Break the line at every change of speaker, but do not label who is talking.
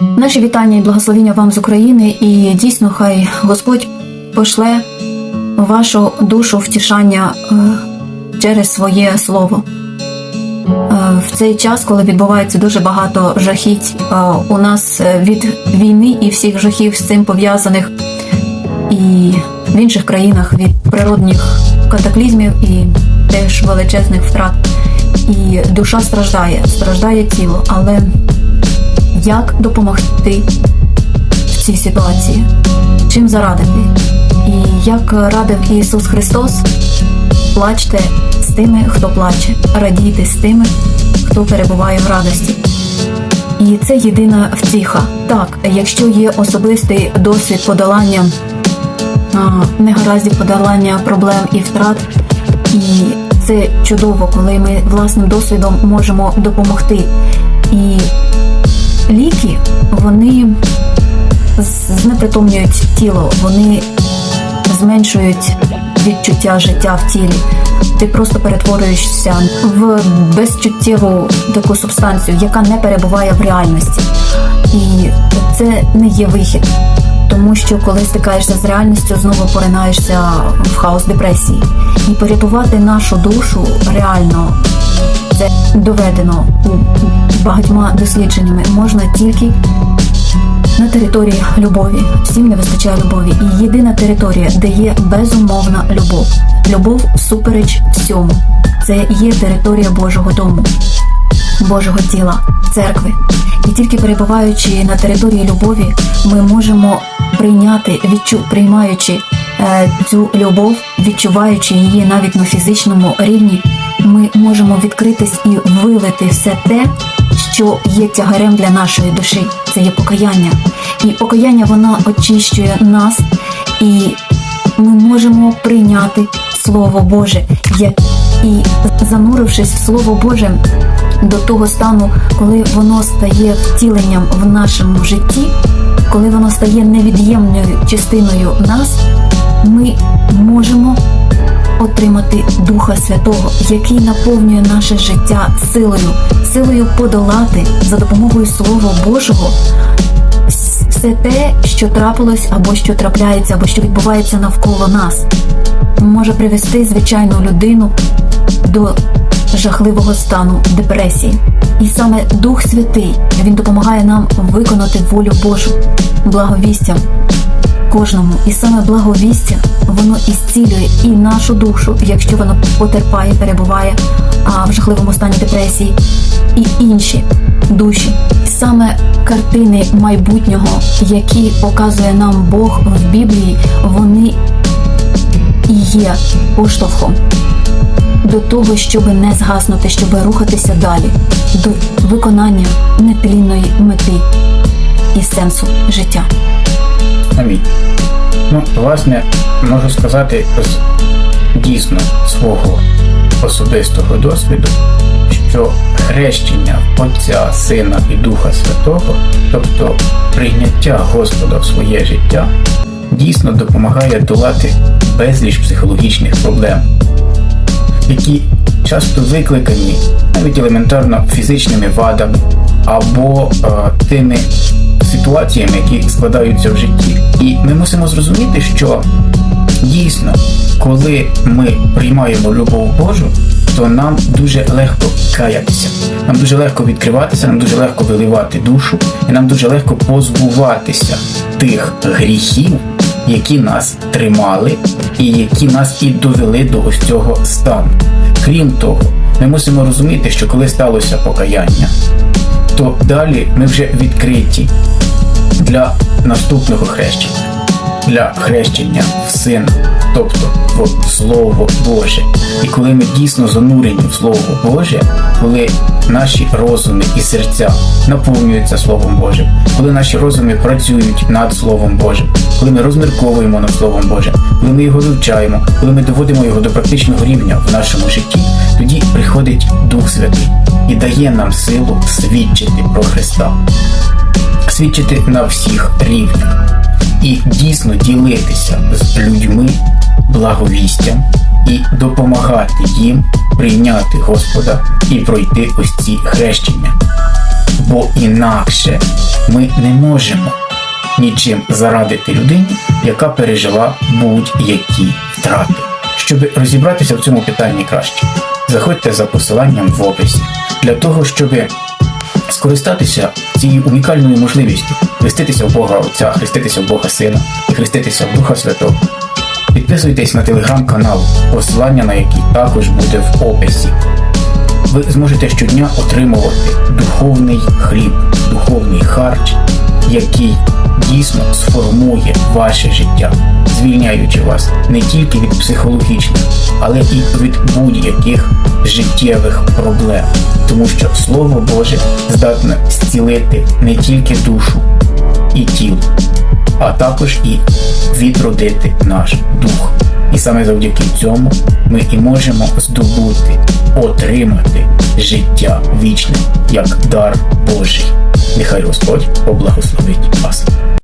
Наші вітання і благословіння вам з України, і дійсно хай Господь пошле вашу душу втішання е, через своє слово. Е, В цей час, коли відбувається дуже багато жахіть е, у нас від війни і всіх жахів з цим пов'язаних, і в інших країнах від природних катаклізмів і теж величезних втрат. І душа страждає, страждає тіло, але як допомогти в цій ситуації? Чим зарадити? І як радив Ісус Христос, плачте з тими, хто плаче, радійте з тими, хто перебуває в радості. І це єдина втіха. Так, якщо є особистий досвід подолання негараздів, подолання проблем і втрат, і це чудово, коли ми власним досвідом можемо допомогти. І ліки вони знепритомнюють тіло, вони зменшують відчуття життя в тілі. Ти просто перетворюєшся в безчуттєву таку субстанцію, яка не перебуває в реальності. І це не є вихід. Тому що коли стикаєшся з реальністю, знову поринаєшся в хаос депресії. І порятувати нашу душу реально це доведено багатьма дослідженнями можна тільки на території любові. Всім не вистачає любові. І єдина територія, де є безумовна любов. Любов супереч всьому. Це є територія Божого дому, Божого тіла, церкви. І тільки перебуваючи на території любові, ми можемо прийняти, відчу, приймаючи е, цю любов, відчуваючи її навіть на фізичному рівні, ми можемо відкритись і вилити все те, що є тягарем для нашої душі. Це є покаяння. І покаяння воно очищує нас, і ми можемо прийняти Слово Боже, і занурившись в Слово Боже до того стану, коли воно стає втіленням в нашому житті, коли воно стає невід'ємною частиною нас, ми можемо отримати Духа Святого, який наповнює наше життя силою, силою подолати за допомогою Слова Божого все те, що трапилось, або що трапляється, або що відбувається навколо нас, може привести звичайну людину до жахливого стану депресії. І саме Дух Святий він допомагає нам виконати волю Божу благовістям кожному. І саме благовістя воно ісцілює і нашу душу, якщо воно потерпає, перебуває а, в жахливому стані депресії, і інші душі. І саме картини майбутнього, які показує нам Бог в Біблії, вони і є поштовхом до того, щоб не згаснути, щоб рухатися далі, до виконання нетлінної мети і сенсу життя.
Амінь. Ну, власне, можу сказати з дійсно свого особистого досвіду, що хрещення Отця, Сина і Духа Святого, тобто прийняття Господа в своє життя, дійсно допомагає долати безліч психологічних проблем, які часто викликані навіть елементарно фізичними вадами або е, тими ситуаціями, які складаються в житті. І ми мусимо зрозуміти, що дійсно, коли ми приймаємо любов Божу, то нам дуже легко каятися, нам дуже легко відкриватися, нам дуже легко виливати душу, і нам дуже легко позбуватися тих гріхів, які нас тримали, і які нас і довели до ось цього стану. Крім того, ми мусимо розуміти, що коли сталося покаяння, то далі ми вже відкриті для наступного хрещення, для хрещення в сина, тобто в Слово Боже. І коли ми дійсно занурені в Слово Боже, коли наші розуми і серця наповнюються Словом Божим, коли наші розуми працюють над Словом Божим, коли ми розмірковуємо над Словом Божим, коли ми його вивчаємо, коли ми доводимо його до практичного рівня в нашому житті, тоді приходить Дух Святий і дає нам силу свідчити про Христа свідчити на всіх рівнях і дійсно ділитися з людьми благовістям і допомагати їм прийняти Господа і пройти ось ці хрещення. бо інакше ми не можемо нічим зарадити людині, яка пережила будь-які втрати. Щоб розібратися в цьому питанні краще, заходьте за посиланням в описі для того, щоб скористатися цією унікальною можливістю хреститися в Бога Отця, хреститися в Бога Сина і хреститися в Духа Святого. Підписуйтесь на телеграм-канал, посилання на який також буде в описі. Ви зможете щодня отримувати духовний хліб, духовний харч, який дійсно сформує ваше життя, звільняючи вас не тільки від психологічних, але і від будь-яких життєвих проблем, тому що Слово Боже здатне зцілити не тільки душу і тіло, а також і відродити наш дух. І саме завдяки цьому ми і можемо здобути, отримати життя вічне як дар Божий. Нехай Господь поблагословить вас.